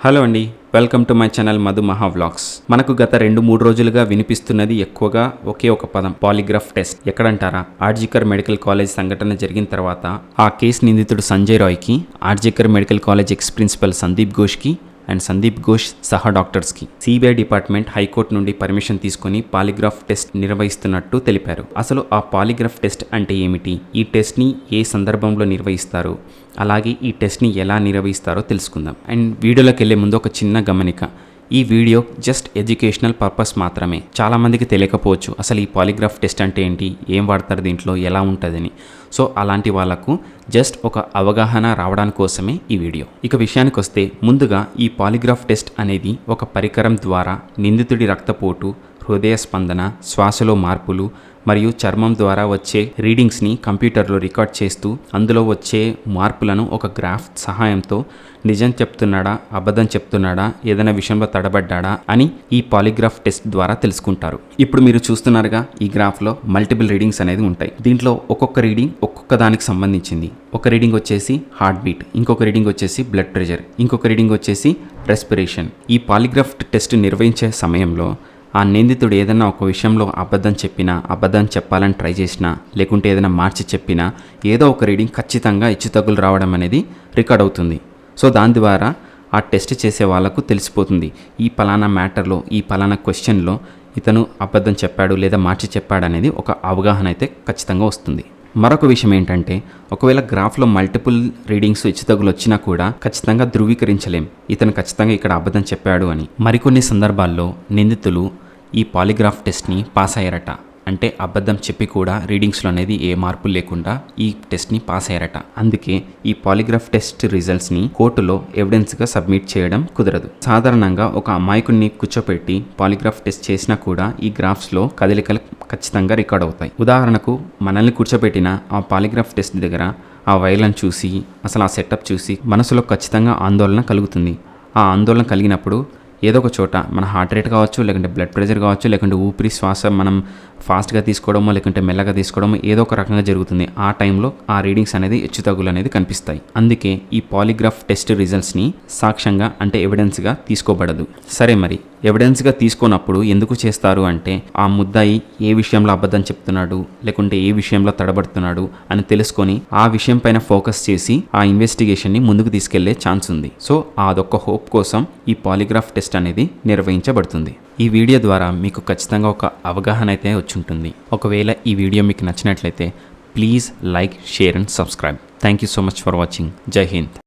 Hello అండి welcome to my channel Madhu Maha vlogs. మనకు గత రెండు మూడు రోజులుగా వినిపిస్తున్నది ఎక్కువగా ఒకే ఒక పదం పాలిగ్రాఫ్ టెస్ట్. ఎక్కడంటారా? ఆర్జికర్ మెడికల్ కాలేజ్ సంఘటన జరిగిన తర్వాత ఆ కేసు నిందితుడు Sanjay రాయ్కి RG Kar medical college ex principal Sandeep ఘోష్కి and Sandeep Ghosh సహా డాక్టర్స్కి. సిబిఐ డిపార్ట్మెంట్ హైకోర్టు నుండి పర్మిషన్ తీసుకొని పాలిగ్రాఫ్ టెస్ట్ నిర్వహిస్తున్నట్టు తెలిపారు. అసలు ఆ పాలిగ్రాఫ్ టెస్ట్ అంటే ఏమిటి? ఈ టెస్ట్ని ఏ సందర్భంలో నిర్వహిస్తారు? అలాగే ఈ టెస్ట్ని ఎలా నిర్వహిస్తారో తెలుసుకుందాం. అండ్ వీడియోలోకి వెళ్ళే ముందు ఒక చిన్న గమనిక. ఈ వీడియో జస్ట్ ఎడ్యుకేషనల్ పర్పస్ మాత్రమే. చాలామందికి తెలియకపోవచ్చు అసలు ఈ పాలిగ్రాఫ్ టెస్ట్ అంటే ఏంటి? ఏం వాడతారు దీంట్లో? ఎలా ఉంటుందని. సో అలాంటి వాళ్ళకు జస్ట్ ఒక అవగాహన రావడానికి కోసమే ఈ వీడియో. ఇక విషయానికి వస్తే ముందుగా ఈ పాలిగ్రాఫ్ టెస్ట్ అనేది ఒక పరికరం ద్వారా నిందితుడి రక్తపోటు హృదయ స్పందన శ్వాసలో మార్పులు మరియు చర్మం ద్వారా వచ్చే రీడింగ్స్ని కంప్యూటర్లో రికార్డ్ చేస్తూ అందులో వచ్చే మార్పులను ఒక గ్రాఫ్ సహాయంతో నిజం చెప్తున్నాడా అబద్ధం చెప్తున్నాడా ఏదైనా విషయంలో తడబడ్డాడా అని ఈ పాలిగ్రాఫ్ టెస్ట్ ద్వారా తెలుసుకుంటారు. ఇప్పుడు మీరు చూస్తున్నారుగా ఈ గ్రాఫ్లో మల్టిపుల్ రీడింగ్స్ అనేది ఉంటాయి. దీంట్లో ఒక్కొక్క రీడింగ్ ఒక్కొక్క దానికి సంబంధించింది. ఒక రీడింగ్ వచ్చేసి హార్ట్ బీట్ ఇంకొక రీడింగ్ వచ్చేసి బ్లడ్ ప్రెషర్ ఇంకొక రీడింగ్ వచ్చేసి రెస్పిరేషన్. ఈ పాలిగ్రాఫ్ టెస్ట్ నిర్వహించే సమయంలో ఆ నిందితుడు ఏదైనా ఒక విషయంలో అబద్ధం చెప్పినా అబద్ధం చెప్పాలని ట్రై చేసినా లేకుంటే ఏదైనా మార్చి చెప్పినా ఏదో ఒక రీడింగ్ ఖచ్చితంగా హెచ్చుతగ్గులు రావడం అనేది రికార్డ్ అవుతుంది. సో దాని ద్వారా ఆ టెస్ట్ చేసే వాళ్ళకు తెలిసిపోతుంది. ఈ పలానా మ్యాటర్లో ఈ పలానా క్వశ్చన్లో ఇతను అబద్ధం చెప్పాడు లేదా మార్చి చెప్పాడు అనేది ఒక అవగాహన అయితే ఖచ్చితంగా వస్తుంది. మరొక విషయం ఏంటంటే ఒకవేళ గ్రాఫ్లో మల్టిపుల్ రీడింగ్స్ హెచ్చుతగ్గులు వచ్చినా కూడా ఖచ్చితంగా ధృవీకరించలేం. ఇతను ఖచ్చితంగా ఇక్కడ అబద్ధం చెప్పాడు అని. మరికొన్ని సందర్భాల్లో నిందితులు ఈ పాలిగ్రాఫ్ టెస్ట్ని పాస్ అయ్యారట అంటే అబద్ధం చెప్పి కూడా రీడింగ్స్లో అనేది ఏ మార్పు లేకుండా ఈ టెస్ట్ని పాస్ అయ్యారట. అందుకే ఈ పాలిగ్రాఫ్ టెస్ట్ రిజల్ట్స్ని కోర్టులో ఎవిడెన్స్గా సబ్మిట్ చేయడం కుదరదు. సాధారణంగా ఒక అమాయకుడిని కూర్చోపెట్టి పాలిగ్రాఫ్ టెస్ట్ చేసినా కూడా ఈ గ్రాఫ్స్లో కదలికలు ఖచ్చితంగా రికార్డ్ అవుతాయి. ఉదాహరణకు మనల్ని కూర్చోపెట్టిన ఆ పాలిగ్రాఫ్ టెస్ట్ దగ్గర ఆ వైర్లను చూసి అసలు ఆ సెటప్ చూసి మనసులో ఖచ్చితంగా ఆందోళన కలుగుతుంది. ఆ ఆందోళన కలిగినప్పుడు ఏదో ఒక చోట మన హార్ట్ రేట్ కావచ్చు లేకుంటే బ్లడ్ ప్రెషర్ కావచ్చు లేకుంటే ఊపిరి శ్వాస మనం ఫాస్ట్గా తీసుకోవడమో లేకుంటే మెల్లగా తీసుకోవడమో ఏదో ఒక రకంగా జరుగుతుంది. ఆ టైంలో ఆ రీడింగ్స్ అనేది హెచ్చుతగ్గులు అనేది కనిపిస్తాయి. అందుకే ఈ పాలిగ్రాఫ్ టెస్ట్ రిజల్ట్స్ని సాక్ష్యంగా అంటే ఎవిడెన్స్గా తీసుకోబడదు. సరే మరి ఎవిడెన్స్గా తీసుకోనప్పుడు ఎందుకు చేస్తారు అంటే ఆ ముద్దాయి ఏ విషయంలో అబద్ధం చెప్తున్నాడు లేకుంటే ఏ విషయంలో తడబడుతున్నాడు అని తెలుసుకొని ఆ విషయం పైన ఫోకస్ చేసి ఆ ఇన్వెస్టిగేషన్ని ముందుకు తీసుకెళ్ళే ఛాన్స్ ఉంది. సో అదొక్క హోప్ కోసం ఈ పాలిగ్రాఫ్ టెస్ట్ అనేది నిర్వహించబడుతుంది. ఈ వీడియో ద్వారా మీకు ఖచ్చితంగా ఒక అవగాహన అయితే వచ్చి ఉంటుంది ఒకవేళ ఈ వీడియో మీకు నచ్చినట్లయితే please like share and subscribe. Thank you so much for watching Jai Hind